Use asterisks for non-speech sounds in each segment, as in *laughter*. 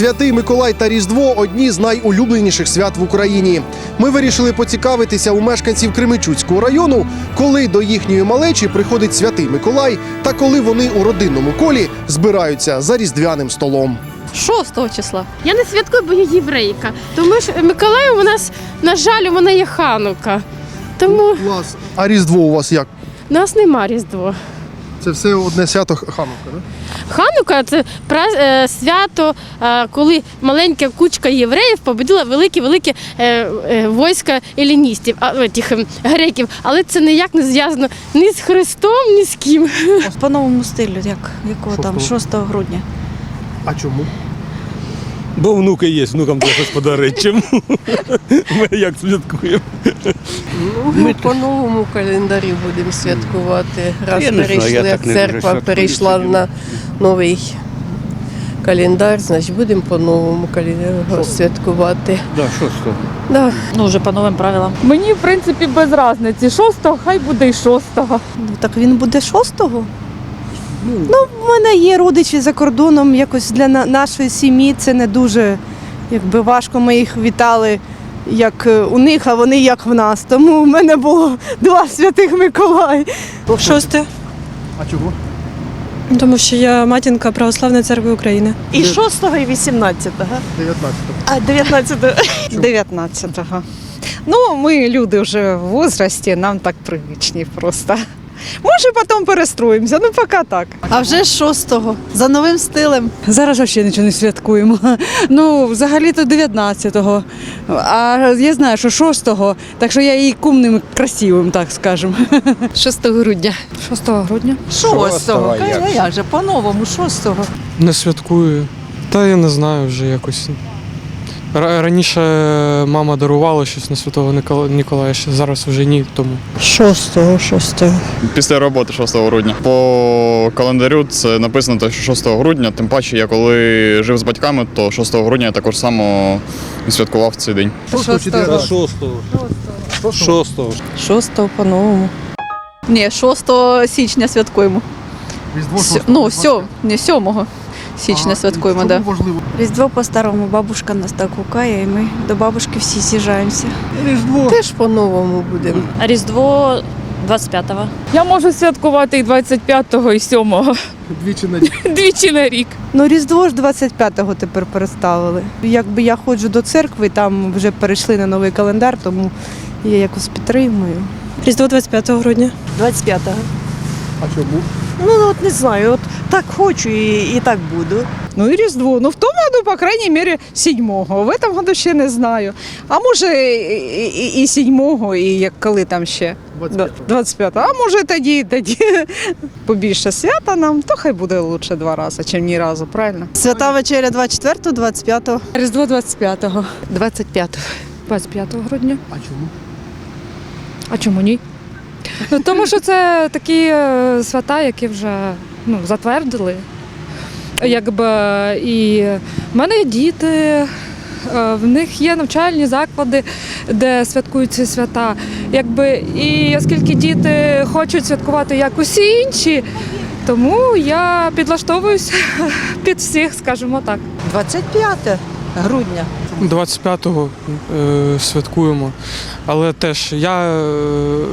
Святий Миколай та Різдво одні з найулюбленіших свят в Україні. Ми вирішили поцікавитися у мешканців Кременчуцького району, коли до їхньої малечі приходить святий Миколай та коли вони у родинному колі збираються за різдвяним столом. 6 числа. Я не святкую, бо я єврейка. Тому що Миколаїв у нас, на жаль, у мене є ханука. Тому Клас. А Різдво у вас як? у нас нема Різдво. Це все одне свято Ханука, так? Ханука це пра- е, свято, е, коли маленька кучка євреїв побудила великі-великі е, е, війська еліністів, а, тих, ем, греків. Але це ніяк не зв'язано ні з Христом, ні з ким. По новому стилю, як якого там 6 грудня. А чому? Бо внуки є, внукам треба щось подарити. Чому? Ми як святкуємо. Ну, Ми по новому календарі будемо святкувати. Раз Я не знаю, перейшли, я як так не дуже церква святкую перейшла на новий календар, значить будемо по новому календарю святкувати. Да, шостого. Да. Ну, вже по новим правилам. Мені, в принципі, без різниці. Шостого, хай буде і шостого. Ну, так він буде шостого. Ну, в мене є родичі за кордоном. Якось для на- нашої сім'ї це не дуже якби важко. Ми їх вітали як е, у них, а вони як в нас. Тому в мене було *laughs* два святих Миколай. Шосте, А чого? тому що я матінка Православної церкви України. І 6 і 18. 19 А 19. 19-го. Ну, ми люди вже в возрасті, нам так привичні просто. Може, потім перестроїмося, ну поки так. А вже 6 за новим стилем. Зараз взагалі нічого не святкуємо. *laughs* Ну, взагалі-то 19-го. А я знаю, що 6-го, так що я і кумним красивим, так скажемо. 6 грудня. 6 грудня. Шостого. А як же, по-новому, шостого. Не святкую. Та я не знаю вже якось. Ра- Раніше мама дарувала щось на Святого Ніколая, ще зараз вже ні, тому. Шостого, шостого. Після роботи 6 грудня. По календарю це написано, те, що 6 грудня. Тим паче, я коли жив з батьками, то 6 грудня я також само святкував цей день. Шостого. Шостого. Шостого по-новому. Ні, 6 січня святкуємо. Ну, сьо, не 7 січня святкуємо, да. Різдво по-старому, бабушка нас так гукає, і ми до бабушки всі з'їжджаємося. Різдво. Теж по новому будемо. А Різдво 25-го. Я можу святкувати і 25-го, і 7-го. Двічі на рік. *laughs* Двічі на рік. Ну, Різдво ж 25-го тепер переставили. Якби я ходжу до церкви, там вже перейшли на новий календар, тому я якось підтримую. Різдво 25 грудня. 25-го. А чому? Ну, от не знаю, от так хочу і, і так буду. Ну і Різдво. Ну, в тому году, по крайній мірі, 7-го. В этом году ще не знаю. А може і, і, і 7-го, і як коли там ще? 25 А може тоді, тоді *laughs* побільше свята нам, то хай буде лучше два рази, ніж ні разу, правильно? Свята вечеря 24-го, 25-го. Різдво 25-го. 25. 25 грудня. А чому? А чому ні? Ну, тому що це такі е, свята, які вже ну, затвердили. Якби і в мене є діти, е, в них є навчальні заклади, де святкують ці свята. Якби, і оскільки діти хочуть святкувати як усі інші, тому я підлаштовуюся *laughs* під всіх, скажімо так. 25 грудня. 25-го е, святкуємо. Але теж я е,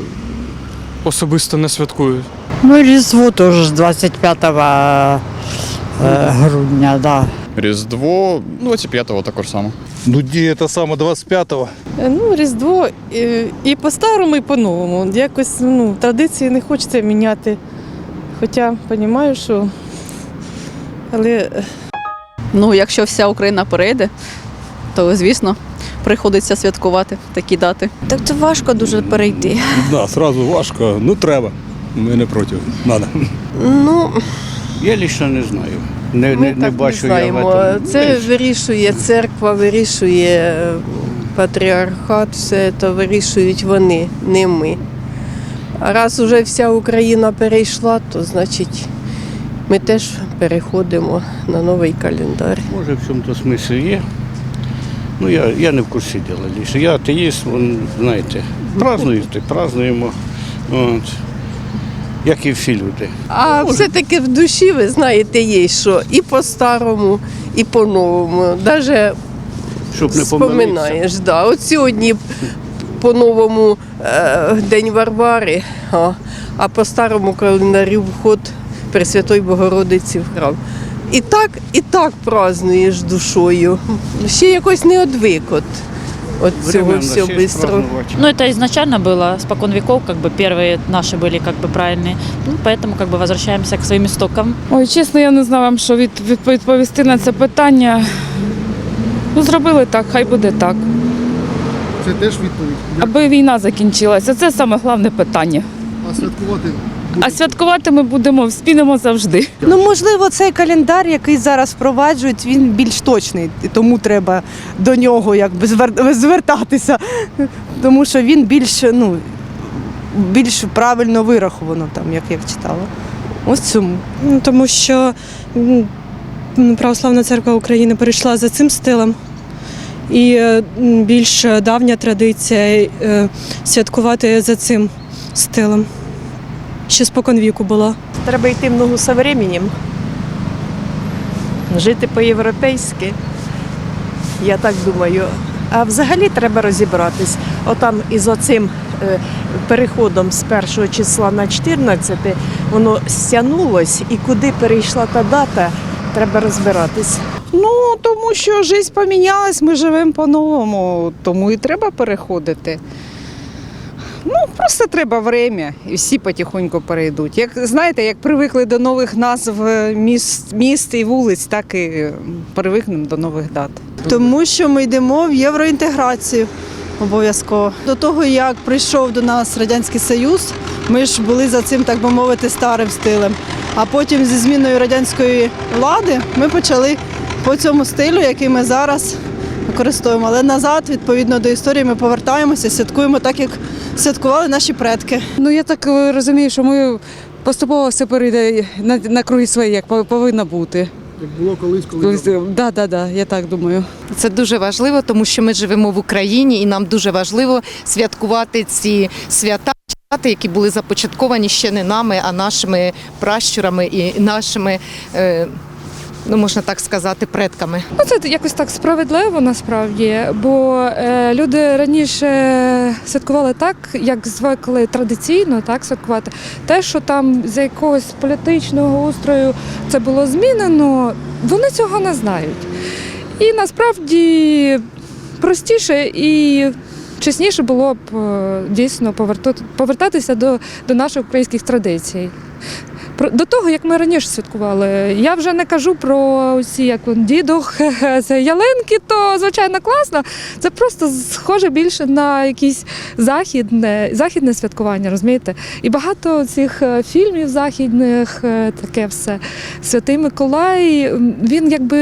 особисто не святкую. Ну, Різдво теж 25 грудня, да. Різдво 25-го також само. Ну, діє те саме 25-го. Ну, Різдво і, і по-старому, і по-новому. Якось ну, традиції не хочеться міняти. Хоча розумію, що. Але Ну, якщо вся Україна перейде, то звісно приходиться святкувати такі дати. Так це важко дуже перейти. Да, сразу важко. Ну треба. Ми не проти. Надо. Ну, Я лише не знаю. Не, ми так не знаємо. Це вирішує церква, вирішує е, патріархат, все це вирішують вони, не ми. А раз уже вся Україна перейшла, то значить ми теж переходимо на новий календар. Може, в цьому-то смислі є. Ну, я, я не в курсі діла лише. Я атеїст, вон, знаєте, празднуєте, празднуємо. От. як і всі люди. А все-таки в душі, ви знаєте, є що і по-старому, і по-новому. Навіть Щоб не помилитися. Споминаєш, да. От сьогодні по-новому е, День Варвари, а, а по старому календарю вход Пресвятої Богородиці в храм. І так, і так празднуєш душою. Ще якось не одвик от, от цього Временно всього ще бистро. празднувати. Ну, это изначально было, спокон веков, как бы первые наши были как бы правильные. Ну, поэтому как бы возвращаемся к своим истокам. Ой, чесно, я не знаю вам, що від, від- відповісти на це питання. Ну, зробили так, хай буде так. Це теж відповідь. Аби війна закінчилася, це саме головне питання. А святкувати а святкувати ми будемо спінемо завжди. Ну, можливо, цей календар, який зараз впроваджують, він більш точний, тому треба до нього якби звертатися. Тому що він більш, ну, більш правильно вираховано, там, як я читала. Ось цьому. Ну, Тому що м, Православна церква України перейшла за цим стилем. І е, більш давня традиція е, святкувати за цим стилем. Ще спокон віку була. Треба йти в ногу з временем, жити по-європейськи. Я так думаю. А взагалі треба розібратись. Отам із оцим е, переходом з 1 числа на 14 воно стягнулось, і куди перейшла та дата, треба розбиратись. Ну, тому що життя помінялась, ми живемо по-новому, тому і треба переходити. Просто треба время, і всі потихоньку перейдуть. Як знаєте, як привикли до нових назв е, міст, міст і вулиць, так і е, привикнемо до нових дат. Тому що ми йдемо в євроінтеграцію обов'язково. До того, як прийшов до нас Радянський Союз, ми ж були за цим, так би мовити, старим стилем. А потім зі зміною радянської влади ми почали по цьому стилю, який ми зараз використовуємо. Але назад, відповідно до історії, ми повертаємося, святкуємо так, як святкували наші предки. Ну я так е, розумію, що ми поступово все перейде на, на круги свої, як пов- повинно бути. як було колись, коли Колись, да, да, да, я так думаю. Це дуже важливо, тому що ми живемо в Україні і нам дуже важливо святкувати ці свята. свята, Які були започатковані ще не нами, а нашими пращурами і нашими, е, ну можна так сказати, предками. Ну, це якось так справедливо насправді, бо е, люди раніше святкували так, як звикли традиційно так святкувати. Те, що там з якогось політичного устрою це було змінено, вони цього не знають. І насправді простіше і чесніше було б е, дійсно повертати- повертатися до, до наших українських традицій. До того, як ми раніше святкували. Я вже не кажу про ці як дідух, *laughs* ялинки, то звичайно класно. Це просто схоже більше на якесь західне, західне святкування, розумієте? І багато цих е, фільмів західних, е, таке все. Святий Миколай, він якби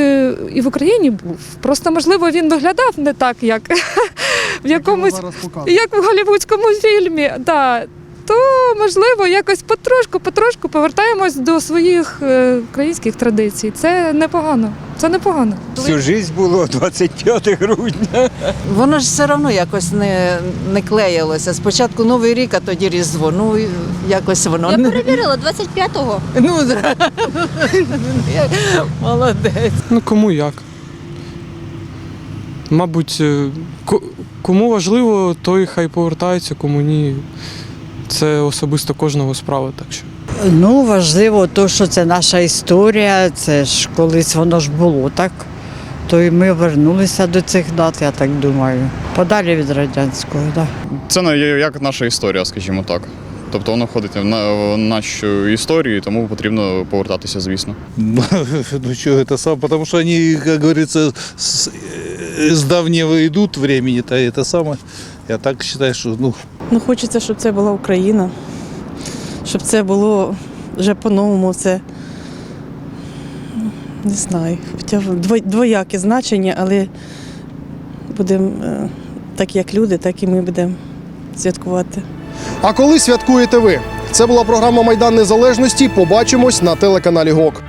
і в Україні був. Просто можливо він виглядав не так, як *laughs* в якомусь як в голівудському фільмі. Да. То можливо якось потрошку, потрошку повертаємось до своїх е, українських традицій. Це непогано. Це непогано. Всю життя було *laughs* 25 грудня. Воно ж все одно якось не, не клеїлося. Спочатку Новий рік, а тоді Різдво. Ну, і якось воно Я перевірила 25-го. Ну, молодець. Ну кому як. Мабуть, е, кому важливо, той хай повертається, кому ні. Це особисто кожного справа. Так що. Ну, важливо, то, що це наша історія, це ж колись воно ж було так. То і ми вернулися до цих дат, я так думаю. Подалі від радянського, так. Це не є як наша історія, скажімо так. Тобто воно входить в на- в нашу історію, тому потрібно повертатися, звісно. *laughs* Ну что это сам, потому что они, как говорится, с, э, с давнего идут времени-то это самое. Я так считаю, что ну, Ну, хочеться, щоб це була Україна, щоб це було вже по-новому. Це не знаю. Хоча дво- двояке значення, але будемо е, так, як люди, так і ми будемо святкувати. А коли святкуєте ви? Це була програма Майдан Незалежності. Побачимось на телеканалі ГОК.